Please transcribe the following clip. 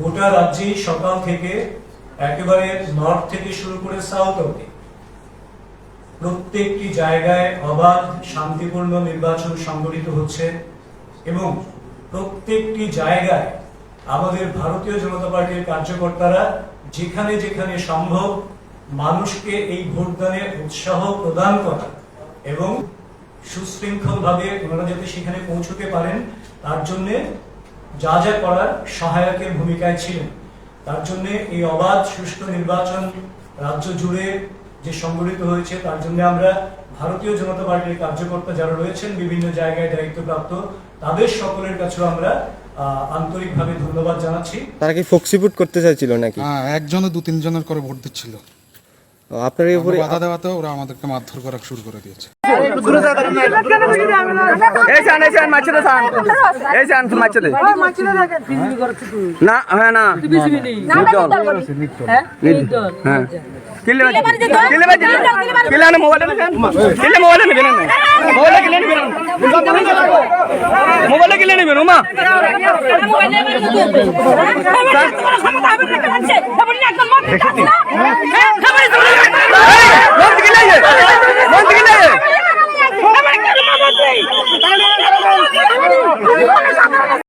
গোটা রাজ্যেই সকাল থেকে একেবারে নর্থ থেকে শুরু করে সাউথ অব্দি প্রত্যেকটি জায়গায় অবাধ, শান্তিপূর্ণ নির্বাচন সংগঠিত হচ্ছে এবং প্রত্যেকটি জায়গায় আমাদের ভারতীয় জনতা পার্টির কার্যকর্তারা যেখানে যেখানে সম্ভব মানুষকে এই ভোটদানে উৎসাহ প্রদান করা এবং সুশৃঙ্খলভাবে ওনারা যাতে সেখানে পৌঁছতে পারেন, তার জন্য যা যা করার সহায়কের ভূমিকায় ছিলেন। তার জন্য এই অবাধ সুষ্ঠু নির্বাচন রাজ্য জুড়ে যে সংগঠিত হয়েছে তার জন্য আমরা ভারতীয় জনতা পার্টির কার্যকর্তা যারা রয়েছেন বিভিন্ন জায়গায় দায়িত্বপ্রাপ্ত তাদের সকলের কাছেও আমরা আহ, আন্তরিকভাবে ধন্যবাদ জানাচ্ছি। তারা কি ফক্সিপুট করতে চাইছিল নাকি? হ্যাঁ একজনে দু তিনজনের করে ভোট দিচ্ছিল। আপনার এই উপরে বাধা দেওয়াতে ওরা আমাদেরকে মারধর করা শুরু করে দিয়েছে। না হ্যাঁ না। মোবাইল নেবেন নেবেন মোবাইল 我不想跟你